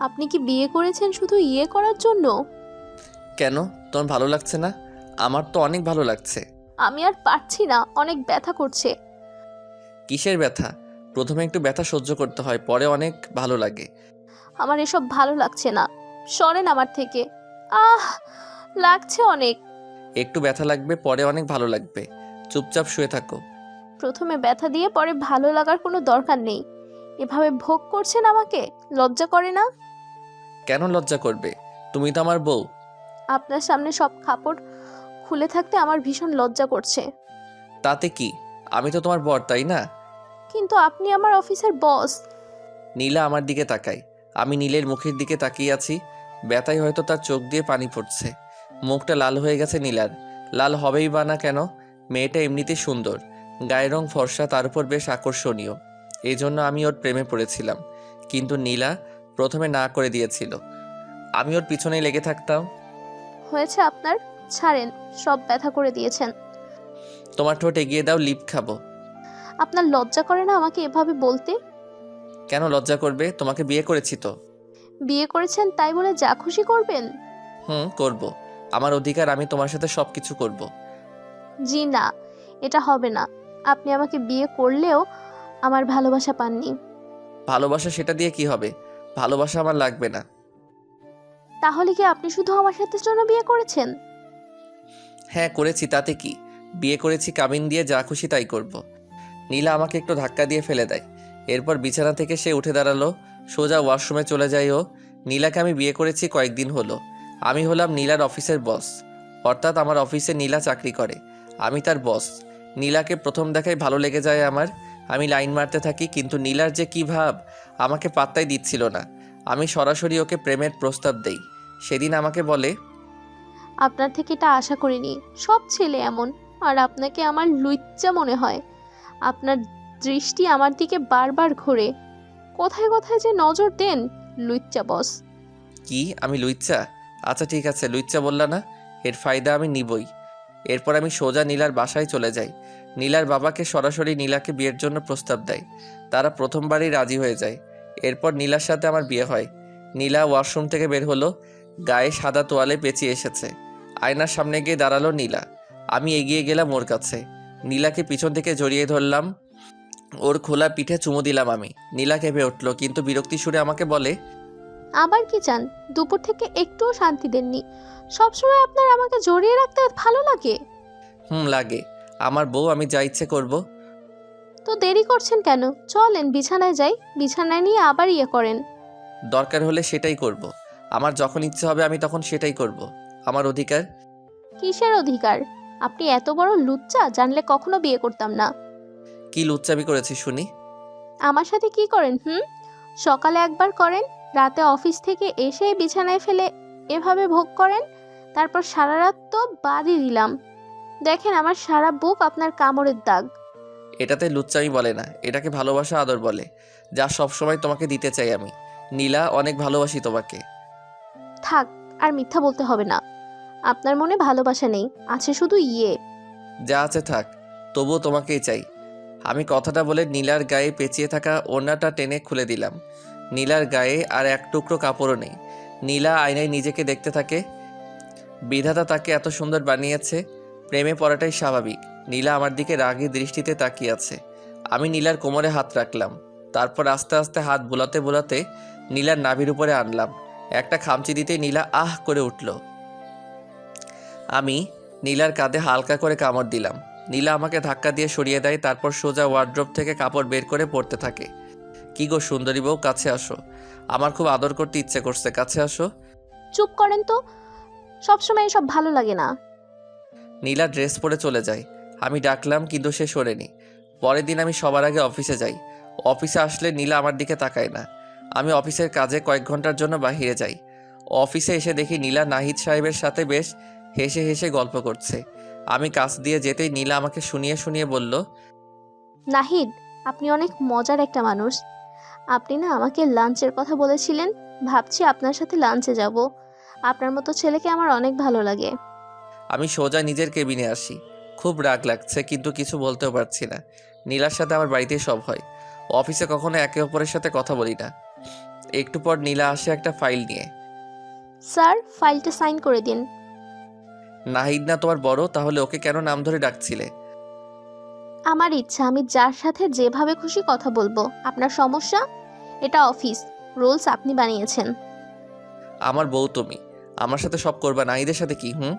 আপনি কি বিয়ে করেছেন শুধু ইয়ে করার জন্য? কেন? তোমার ভালো লাগছে না? আমার তো অনেক ভালো লাগছে। আমি আর পারছি না অনেক ব্যথা করছে। কিসের ব্যথা? প্রথমে একটু ব্যথা সহ্য করতে হয় পরে অনেক ভালো লাগে। আমার এসব ভালো লাগছে না। সরেন আমার থেকে। আহ লাগছে অনেক। একটু ব্যথা লাগবে পরে অনেক ভালো লাগবে। চুপচাপ শুয়ে থাকো। প্রথমে ব্যথা দিয়ে পরে ভালো লাগার কোনো দরকার নেই। এভাবে ভোগ করছেন আমাকে? লজ্জা করে না? কেন লজ্জা করবে? তুমি তো আমার বউ। আপনার সামনে সব কাপড় খুলে থাকতে আমার ভীষণ লজ্জা করছে। তাতে কি? আমি তো তোমার বর তাই না? কিন্তু আপনি আমার অফিসের বস। নীলা আমার দিকে তাকায়। আমি নীলের মুখের দিকে তাকিয়ে আছি। ব্যথায় হয়তো তার চোখ দিয়ে পানি পড়ছে। মুখটা লাল হয়ে গেছে নীলার। লাল হবেই বা না কেন? মেয়েটা এমনিতে সুন্দর। গায়ের রং ফর্সা তার উপর বেশ আকর্ষণীয়। এই জন্য আমি ওর প্রেমে পড়েছিলাম। কিন্তু নীলা প্রথমে না করে দিয়েছিল। আমি ওর পিছনেই লেগে থাকতাম। হয়েছে আপনার? ছাড়েন সব ব্যথা করে দিয়েছেন। তোমার ঠোঁট এগিয়ে দাও লিপ খাব। আপনার লজ্জা করে না আমাকে এভাবে বলতে? কেন লজ্জা করবে? তোমাকে বিয়ে করেছি তো। বিয়ে করেছেন তাই বলে যা খুশি করবেন? হুম করব। আমার অধিকার আমি তোমার সাথে সব কিছু করব। জি না এটা হবে না। আপনি আমাকে বিয়ে করলেও আমার ভালোবাসা পাননি। ভালোবাসা সেটা দিয়ে কি হবে? ভালোবাসা আমার লাগবে না। তাহলে কি আপনি শুধু আমার সাথে জন্য বিয়ে করেছেন? হ্যাঁ করেছি তাতে কি? বিয়ে করেছি কামিন দিয়ে যা খুশি তাই করব। নীলা আমাকে একটু ধাক্কা দিয়ে ফেলে দেয়। এরপর বিছানা থেকে সে উঠে দাঁড়াল। সোজা ওয়াশরুমে চলে যাই ও। নীলাকে আমি বিয়ে করেছি কয়েকদিন হলো। আমি হলাম নীলার অফিসের বস। অর্থাৎ আমার অফিসে নীলা চাকরি করে। আমি তার বস। নীলাকে প্রথম দেখাই ভালো লেগে যায় আমার। আমি লাইন মারতে থাকি কিন্তু নীলার যে কী ভাব আমাকে পাত্তাই দিচ্ছিল না। আমি সরাসরি ওকে প্রেমের প্রস্তাব দেই। সেদিন আমাকে বলে আপনার থেকে এটা আশা করিনি। সব ছেলে এমন আর আপনাকে আমার লুচ্চা মনে হয়। আপনার দৃষ্টি আমার দিকে বারবার ঘোরে। কোথায় কোথায় যে নজর দেন লুচ্চা বস। কি? আমি লুইচ্চা আচ্ছা ঠিক আছে লুইচ্চা বললা না এর ফায়দা আমি নিবই। এরপর আমি সোজা নীলার বাসায় চলে যাই। নীলার বাবাকে সরাসরি নীলাকে বিয়ের জন্য প্রস্তাব দেয়। তারা প্রথমবারই রাজি হয়ে যায়। এরপর নীলার সাথে আমার বিয়ে হয়। নীলা ওয়াশরুম থেকে বের হলো। গায়ে সাদা তোয়ালে পেঁচিয়ে এসেছে। আয়নার সামনে গিয়ে দাঁড়াল নীলা। আমি এগিয়ে গেলাম ওর কাছে। নীলাকে পিছন থেকে জড়িয়ে ধরলাম। ওর খোলা পিঠে চুমু দিলাম আমি। নীলা কেঁপে উঠল কিন্তু বিরক্তি সুরে আমাকে বলে আবার কি চান? দুপুর থেকে একটুও শান্তি দেননি। সবসময় আপনার আমাকে জড়িয়ে রাখতে ভালো লাগে। হুম লাগে। আমার বউ আমি যা ইচ্ছে করব। তো দেরি করছেন কেন? চলেন বিছানায় যাই। বিছানায় নিয়ে আবার ইয়ে করেন। দরকার হলে সেটাই করব। আমার যখন ইচ্ছে হবে আমি তখন সেটাই করব। আমার অধিকার? কিসের অধিকার? আপনি এত বড় লুচ্চা জানলে কখনো বিয়ে করতাম না। কি লুচ্চাবি করেছি শুনি। আমার সাথে কি করেন হুম? সকালে একবার করেন রাতে অফিস থেকে এসে বিছানায় ফেলে এভাবে ভোগ করেন তারপর সারা রাত তো বাদই দিলাম। দেখেন আমার সারা বুক আপনার কামড়ের দাগ। এটাতে লুচ্চামি বলে না এটাকে ভালোবাসা আদর বলে যা সব সময় তোমাকে দিতে চাই আমি। নীলা অনেক ভালোবাসি তোমাকে। থাক আর মিথ্যা বলতে হবে না। আপনার মনে ভালোবাসা নেই আছে শুধু ইয়ে। যা আছে থাক তবুও তোমাকেই চাই। আমি কথাটা বলে নীলার গায়ে পেঁচিয়ে থাকা ওড়নাটা টেনে খুলে দিলাম। নীলার গায়ে আর এক টুকরো কাপড়ও নেই। নীলা আয়নায় নিজেকে দেখতে থাকে। বিধাতা তাকে এত সুন্দর বানিয়েছে প্রেমে পড়াটাই স্বাভাবিক। নীলা আমার দিকে রাগী দৃষ্টিতে তাকিয়ে আছে। আমি নীলার কোমরে হাত রাখলাম। তারপর আস্তে আস্তে হাত বোলাতে বোলাতে নীলার নাভির উপরে আনলাম। একটা খামচি দিতে নীলা আহ করে উঠল। আমি নীলার কাঁধে হালকা করে কামড় দিলাম। নীলা আমাকে ধাক্কা দিয়ে সরিয়ে দেয়, তারপর সোজা ওয়ার্ড্রোপ থেকে কাপড় বের করে পরতে থাকে। কি গো সুন্দরী বউ, কাছে আসো। আমার খুব আদর করতে ইচ্ছে করছে, কাছে আসো। চুপ করেন তো। সবসময় এসব ভালো লাগে না। নীলা ড্রেস পরে চলে যায়। আমি ডাকলাম, কিন্তু সে সরেনি পরের দিন আমি সবার আগে অফিসে যাই। অফিসে আসলে নীলা আমার দিকে তাকায় না। আমি অফিসের কাজে কয়েক ঘণ্টার জন্য বাহিরে যাই। অফিসে এসে দেখি নীলা নাহিদ সাহেবের সাথে বেশ হেসে হেসে গল্প করছে। আমি কাজ দিয়ে যেতেই নীলা আমাকে শুনিয়ে শুনিয়ে বলল, নাহিদ, আপনি অনেক মজার একটা মানুষ। আপনি না আমাকে লাঞ্চের কথা বলেছিলেন। ভাবছি আপনার সাথে লাঞ্চে যাব। আপনার মতো ছেলেকে আমার অনেক ভালো লাগে। আমি সোজা নিজের কেবিনে আসি। খুব রাগ লাগছে কিন্তু কিছু বলতেও পারছি না। নীলার সাথে আমার বাড়িতেই সব হয়। অফিসে কখনো একে অপরের সাথে কথা বলি না। একটু পর নীলা আসে একটা ফাইল নিয়ে। স্যার ফাইলটা সাইন করে দিন। নাহিদ না তোমার বড় তাহলে ওকে কেন নাম ধরে ডাকছিলে? আমার ইচ্ছা আমি যার সাথে যেভাবে খুশি কথা বলব। আপনার সমস্যা? এটা অফিস। রুলস আপনি বানিয়েছেন। আমার বউ তুমি। আমার সাথে সব করবা নাহিদের সাথে কি হুম?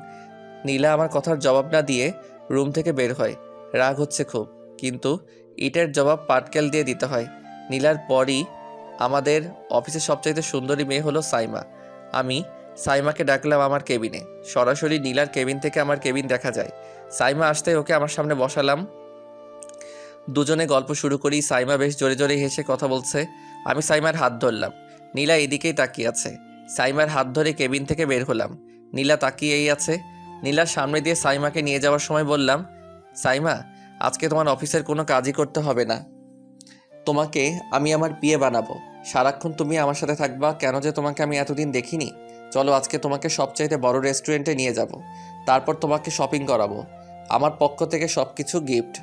নীলা আমার কথার জবাব না দিয়ে রুম থেকে বের হয়। রাগ হচ্ছে খুব, কিন্তু ইটের জবাব পাটকেল দিয়ে দিতে হয়। নীলার পরই আমাদের অফিসের সবচাইতে সুন্দরী মেয়ে হলো সাইমা। আমি সাইমাকে ডাকলাম আমার কেবিনে। সরাসরি নীলার কেবিন থেকে আমার কেবিন দেখা যায়। সাইমা আসতে ওকে আমার সামনে বসালাম। দুজনে গল্প শুরু করি। সাইমা বেশ জোরে জোরে হেসে কথা বলছে। আমি সাইমার হাত ধরলাম। নীলা এদিকেই তাকিয়ে আছে। সাইমার হাত ধরে কেবিন থেকে বের হলাম। নীলা তাকিয়েই আছে। নীলার সামনে দিয়ে সাইমাকে নিয়ে যাওয়ার সময় বললাম, সাইমা, আজকে তোমার অফিসের কোনো কাজই করতে হবে না। তোমাকে আমি আমার বিয়ে বানাবো। সারাক্ষণ তুমি আমার সাথে থাকবা, কেন যে তোমাকে আমি এতদিন দেখিনি। চলো আজকে তোমাকে সবচাইতে বড় রেস্টুরেন্টে নিয়ে যাব। তারপর তোমাকে শপিং করাবো। আমার পক্ষ থেকে সব কিছু গিফট।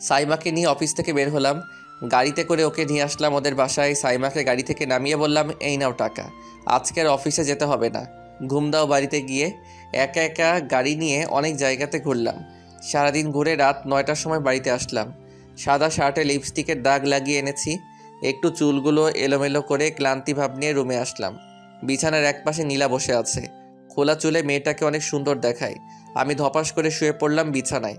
সাইমাকে নিয়ে অফিস থেকে বের হলাম। গাড়িতে করে ওকে নিয়ে আসলাম ওদের বাসায়। সাইমাকে গাড়ি থেকে নামিয়ে বললাম, এই নাও টাকা। আজকের অফিসে যেতে হবে না। ঘুম দাও বাড়িতে গিয়ে। একা একা গাড়ি নিয়ে অনেক জায়গাতে ঘুরলাম। সারাদিন ঘুরে রাত নয়টার সময় বাড়িতে আসলাম। সাদা শার্টে লিপস্টিকের দাগ লাগিয়ে এনেছি। একটু চুলগুলো এলোমেলো করে ক্লান্তি ভাব নিয়ে রুমে আসলাম। বিছানার একপাশে নীলা বসে আছে। খোলা চুলে মেয়েটাকে অনেক সুন্দর দেখায়। আমি ধপাস করে শুয়ে পড়লাম বিছানায়।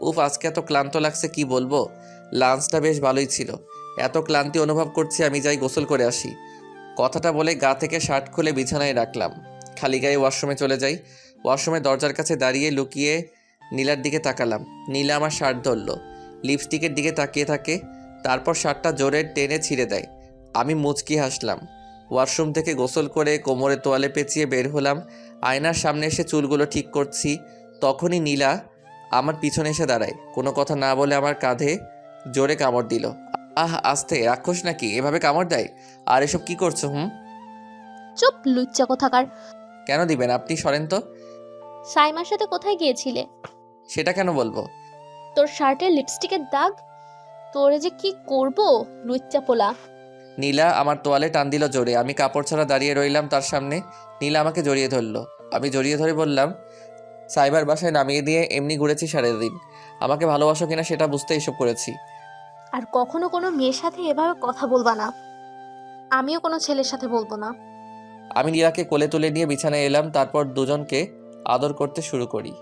উফ, আজকে এত ক্লান্ত লাগছে, কি বলব? লাঞ্চটা বেশ ভালোই ছিল। এত ক্লান্তি অনুভব করছি আমি, যাই গোসল করে আসি। কথাটা বলে গা থেকে শার্ট খুলে বিছানায় রাখলাম। খালি গায়ে ওয়াশরুমে চলে যাই। ওয়াশরুমে দরজার কাছে দাঁড়িয়ে লুকিয়ে নীলার দিকে তাকালাম। নীলা আমার শার্ট ধরলো। লিপস্টিকের দিকে তাকিয়ে থাকে। তারপর শার্টটা জোরে টেনে ছিঁড়ে দেয়। আমি মুচকি হাসলাম। ওয়াশরুম থেকে গোসল করে কোমরে তোয়ালে পেঁচিয়ে বের হলাম। আয়নার সামনে এসে চুলগুলো ঠিক করছি। তখনই নীলা আমার পিছনে এসে দাঁড়ায়। কোনো কথা না বলে আমার কাঁধে জোরে কামড় দিল। আহ, আস্তে, রাক্ষস নাকি? এভাবে কামড় দেয়? আর এসব কি করছ, হুম? চুপ, লুচ্চা কোথাকার। কেন দিবেন? আপনি সরেন তো। সাইমার সাথে কোথায় গিয়েছিলে? সেটা কেন বলব? তোর শার্টের লিপস্টিকের দাগ? তোরে যে কি করব লুচ্চা পোলা? নীলা আমার তোয়ালে টান দিল জোরে। আমি কাপড় ছাড়া দাঁড়িয়ে রইলাম তার সামনে। নীলা আমাকে জড়িয়ে ধরলো। আমি জড়িয়ে ধরে বললাম সাইবার বাসায় নামিয়ে দিয়ে এমনি ঘুরেছি সারাদিন। আমাকে ভালোবাসো কিনা সেটা বুঝতে এসব করেছি। আর কখনো কোনো মেয়ের সাথে এভাবে কথা বলবা না। আমিও কোনো ছেলের সাথে বলব না। আমি নীলাকে কোলে তুলে নিয়ে বিছানায় এলাম তারপর দুজনকে আদর করতে শুরু করি।